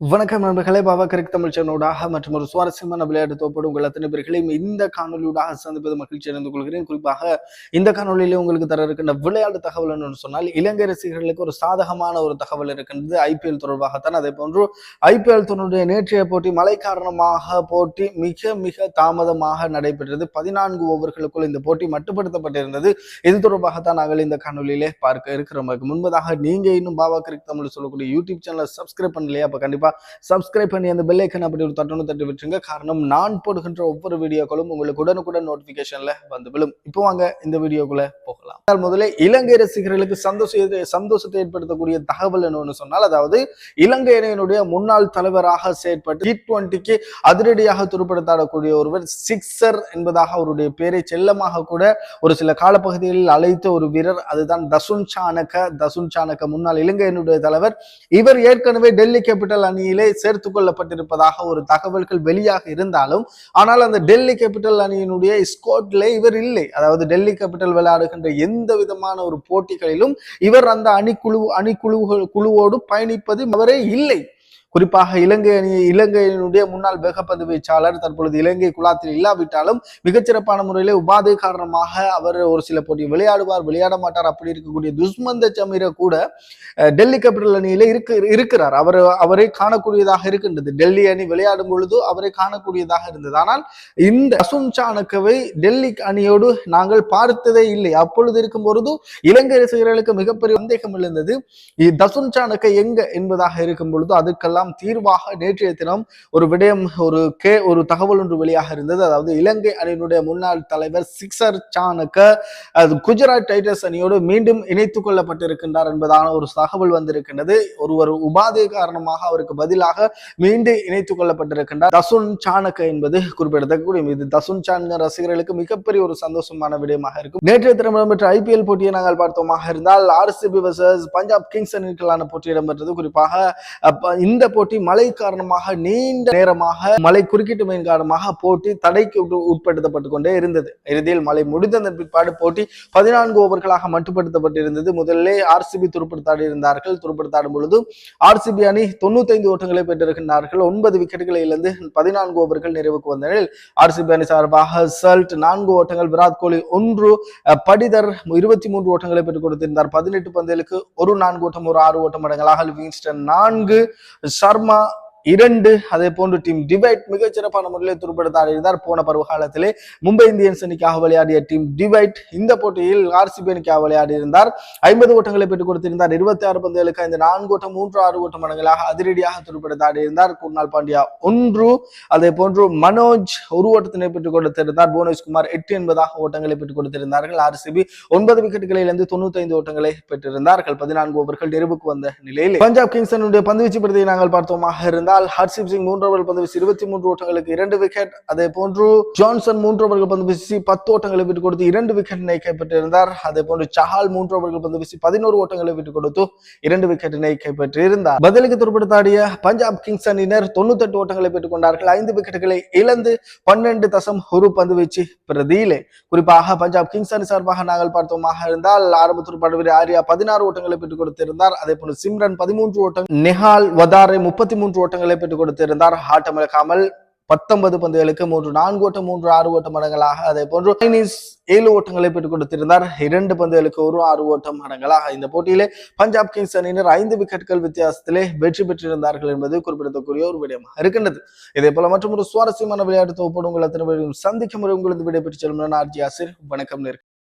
வணக்கம் நண்பர்களே பாபா கரெக்ட் தமிழ் சேனலோடாக மற்றும் ஒரு சுவாரஸ்யமான விளையாட்டு தோப்போடு உங்கள் அத்தனை பேர்களையும் இந்த காணொலியூடாக சந்திப்பது மகிழ்ச்சி அடைந்து கொள்கிறேன். குறிப்பாக இந்த காணொலியிலே உங்களுக்கு தர இருக்கின்ற விளையாட்டு தகவல் என்று சொன்னால் இலங்கை ரசிகர்களுக்கு ஒரு சாதகமான ஒரு தகவல் இருக்கின்றது ஐபிஎல் தொடர்பாகத்தான். அதே போன்று ஐபிஎல் தொடருடைய நேற்றைய போட்டி மழை காரணமாக போட்டி மிக மிக தாமதமாக நடைபெற்றது. பதினான்கு ஓவர்களுக்குள் இந்த போட்டி மட்டுப்படுத்தப்பட்டிருந்தது. இது தொடர்பாகத்தான் நாங்கள் இந்த காணொலியிலே பார்க்க இருக்கிறோம். முன்பதாக நீங்க இன்னும் பாபா கரெக்ட் தமிழ் சொல்லக்கூடிய யூடியூப் சேனலை சப்ஸ்கிரைப் பண்ணலையா? அப்ப கண்டிப்பா சப்ஸ்கிரைப் பண்ணி அந்த பெல் ஐக்கன் அப்படி ஒரு தட்டணும் தட்டி விட்டுருங்க. காரணம் நான் போடுகின்ற ஒவ்வொரு வீடியோக்களும் உங்களுக்கு உடனுக்குடன் நோட்டிபிகேஷன்ல வந்து விழும். இப்போ வாங்க இந்த வீடியோக்குள்ள போகலாம். முதல்ல இலங்கை ரசிகர்களுக்கு சந்தோஷத்தை சந்தோஷத்தை ஏற்படுத்தக்கூடிய தகவல் என்னன்னு சொன்னால் அதாவது இலங்கை அணியினுடைய முன்னாள் தலைவராக செயற்பட்டு டி டுவெண்ட்டிக்கு அதிரடியாக துருப்படுத்தாடக்கூடிய ஒருவர் சிக்ஸர் என்பதாக அவருடைய பேரை செல்லமாக கூட ஒரு சில காலப்பகுதிகளில் அழைத்த ஒரு வீரர் அதுதான் தசுன் சானக தசுன் சானக முன்னாள் இலங்கை அணியுடைய தலைவர். இவர் ஏற்கனவே டெல்லி கேபிட்டல் அணியிலே சேர்த்து கொள்ளப்பட்டிருப்பதாக ஒரு தகவல்கள் வெளியாக இருந்தாலும் ஆனால் அந்த டெல்லி கேபிட்டல் அணியினுடைய ஸ்கோட்ல இவர் இல்லை. அதாவது டெல்லி கேபிட்டல் விளையாடுகின்ற எந்த விதமான ஒரு போட்டிகளிலும் இவர் அந்த அணிக்குழு அணிக்குழுகள் குழுவோடு பயணிப்பது அவரே இல்லை. குறிப்பாக இலங்கை அணி இலங்கையினுடைய முன்னாள் வேகப்பந்து வீச்சாளர் தற்பொழுது இலங்கை குலாத்தில் இல்லாவிட்டாலும் மிகச்சிறப்பான முறையில் உபாதை காரணமாக அவர் ஒரு சில போட்டி விளையாடுவார் விளையாட மாட்டார். அப்படி இருக்கக்கூடிய துஷ்மந்த சமீர கூட டெல்லி கேபிட்டல் அணியில இருக்கு இருக்கிறார். அவர் அவரை காணக்கூடியதாக இருக்கின்றது. டெல்லி அணி விளையாடும் பொழுது அவரை காணக்கூடியதாக இருந்தது. ஆனால் இந்த அசும் சாணக்கவை டெல்லி அணியோடு நாங்கள் பார்த்ததே இல்லை. அப்பொழுது இருக்கும் பொழுது இலங்கை ரசிகர்களுக்கு மிகப்பெரிய சந்தேகம் இருந்தது தசும் தசுன் சாணக்க எங்க என்பதாக இருக்கும் பொழுது அதுக்கெல்லாம் தீர்வாக நேற்றைய தினம் ஒரு விடயம் ஒரு கே ஒரு தகவல் ஒன்று வெளியாக இருந்தது. அதாவது இலங்கை அணியினுடைய முன்னாள் தலைவர் சிக்ஸர் சாணக்க அது குஜராத் டைட்டர்ஸ் அணியோடு மீண்டும் இணைத்துக் கொள்ளப்பட்டிருக்கின்றார் என்பதான ஒரு தகவல் வந்திருக்கின்றது. ஒருவர் உபாதை காரணமாக அவருக்கு பதிலாக மீண்டும் இணைத்துக் கொள்ளப்பட்டிருக்கின்றார். தசுன் சாணக்க என்பது குறிப்பிடத்தக்கூடிய இது தசுன் சாணக்க ரசிகர்களுக்கு மிகப்பெரிய ஒரு சந்தோஷமான விடயமாக இருக்கும். நேற்றைய தினம் இடம்பெற்ற ஐபிஎல் போட்டியை நாங்கள் பார்த்தோமாக இருந்தால் ஆர்சிபி வர்சஸ் பஞ்சாப் கிங்ஸ் அணிகளான போட்டி இடம்பெற்றது. குறிப்பாக இந்த போட்டி மழை காரணமாக நீண்ட நேரமாக மழை குறுக்கீட்டுமையின் காரணமாக போட்டி தடைக்கு உட்படுத்தப்பட்டு கொண்டே இருந்தது. இறுதியில் மழை முடிந்ததன் பிற்பாடு போட்டி பதினான்கு ஓவர்களாக மட்டுப்படுத்தப்பட்டிருந்தது. முதலிலே ஆர்சிபி துருப்படுத்தாடி இருந்தார்கள் துருப்படுத்தாடும் பொழுது ஆர்சிபி அணி தொண்ணூத்தைந்து ஓட்டங்களை பெற்றிருக்கின்றார்கள். ஒன்பது விக்கெட்டுகளை இழந்து பதினான்கு ஓவர்கள் நிறைவுக்கு வந்த நிலையில் ஆர்சிபி அணி சார்பாக சல்ட் நான்கு ஓட்டங்கள் விராட் கோலி ஒன்று படிதர் இருபத்தி மூன்று ஓட்டங்களை பெற்றுக் கொடுத்திருந்தார். பதினெட்டு பந்தலுக்கு ஒரு நான்கு ஓட்டம் ஒரு ஆறு ஓட்டம் அடங்கலாக லிவிங்ஸ்டன் நான்கு Sharma இரண்டு அதே போன்று டீம் டிவைட் மிகச்சிறப்பான முறையில் துருப்படுத்த இருந்தார் போன பருவ காலத்திலே மும்பை இந்தியன்ஸ் அணிக்காக விளையாடிய டீம் டிவைட் இந்த போட்டியில் ஆர்சிபி அணிக்காக விளையாடி இருந்தார் ஐம்பது ஓட்டங்களை பெற்றுக் கொடுத்திருந்தார். இருபத்தி ஆறு பந்துகளுக்கு ஐந்து நான்கு ஓட்டம் மூன்று ஆறு ஓட்டம் மடங்களாக அதிரடியாக துருப்படுத்த இருந்தார் குர்னால் பாண்டியா ஒன்று அதே போன்று மனோஜ் ஒரு ஓட்டத்தினை பெற்றுக் கொடுத்திருந்தார். புவனேஷ்குமார் எட்டு என்பதாக ஓட்டங்களை பெற்றுக் கொடுத்திருந்தார்கள். ஆர்சிபி ஒன்பது விக்கெட்டுகளில் இருந்து தொண்ணூத்தி ஐந்து ஓட்டங்களை பெற்றிருந்தார்கள். பதினான்கு ஓவர்கள் நிறைவுக்கு வந்த நிலையில் பஞ்சாப் கிங்ஸ் பந்துவீச்சு பிரதியை நாங்கள் பார்த்தோமாக ஆனால் ஹர்ஷிப் சிங் மூன்று ஓவர்கள் பந்து வீசி இருபத்தி மூன்று ஓட்டங்களுக்கு இரண்டு விக்கெட் அதே போன்று ஜான்சன் மூன்று ஓவர்கள் பந்து வீசி பத்து ஓட்டங்களை விட்டு கொடுத்து இரண்டு விக்கெட்டினை கைப்பற்றியிருந்தார். அதே போன்று சஹால் மூன்று ஓவர்கள் பந்து வீசி பதினோரு ஓட்டங்களை விட்டு கொடுத்து இரண்டு விக்கெட்டினை கைப்பற்றியிருந்தார். பதிலுக்கு துருப்படுத்தாடிய பஞ்சாப் கிங்ஸ் அணியினர் தொண்ணூத்தெட்டு ஓட்டங்களை பெற்றுக் கொண்டார்கள். ஐந்து விக்கெட்டுகளை இழந்து பன்னெண்டு தசம் ஒரு பந்து வீச்சு பிரதியிலே. குறிப்பாக பஞ்சாப் கிங்ஸ் அணி சார்பாக நாங்கள் பார்த்தோமாக இருந்தால் ஆரம்ப துடுப்பாட்ட வீரர் ஆர்யா பதினாறு ஓட்டங்களை பெற்றுக் கொடுத்திருந்தார். அதே போன்று சிம்ரன் பதிமூன்று ஓட்டம் நெஹால் வதாரை முப்பத்தி மூன்று ஓட்டங்கள் பெற்றுக் கொடுத்திருந்தார். ஆட்டமிழக்காமல் பத்தொன்பது பந்துகளுக்கு மூன்று நான்கு ஓட்டம் மூன்று ஆறு ஓட்டம் மடங்களாக அதே போன்று சைனீஸ் ஏழு ஓட்டங்களை பெற்றுக் கொடுத்திருந்தார். இரண்டு பந்துகளுக்கு ஒரு ஆறு ஓட்டம் மடங்களாக இந்த போட்டியிலே பஞ்சாப் கிங்ஸ் அணியினர் ஐந்து விக்கெட்டுகள் வித்தியாசத்திலே வெற்றி பெற்றிருந்தார்கள் என்பது குறிப்பிடத்தக்கூடிய ஒரு விடயமாக இருக்கின்றது. இதே போல மற்றும் ஒரு சுவாரஸ்யமான விளையாட்டு தொகுப்போடு உங்கள் அத்தனை சந்திக்கும் முறை உங்களது விடைபெற்று செல்லும் ஆர்ஜி ஆசிர். வணக்கம் நேர்களே.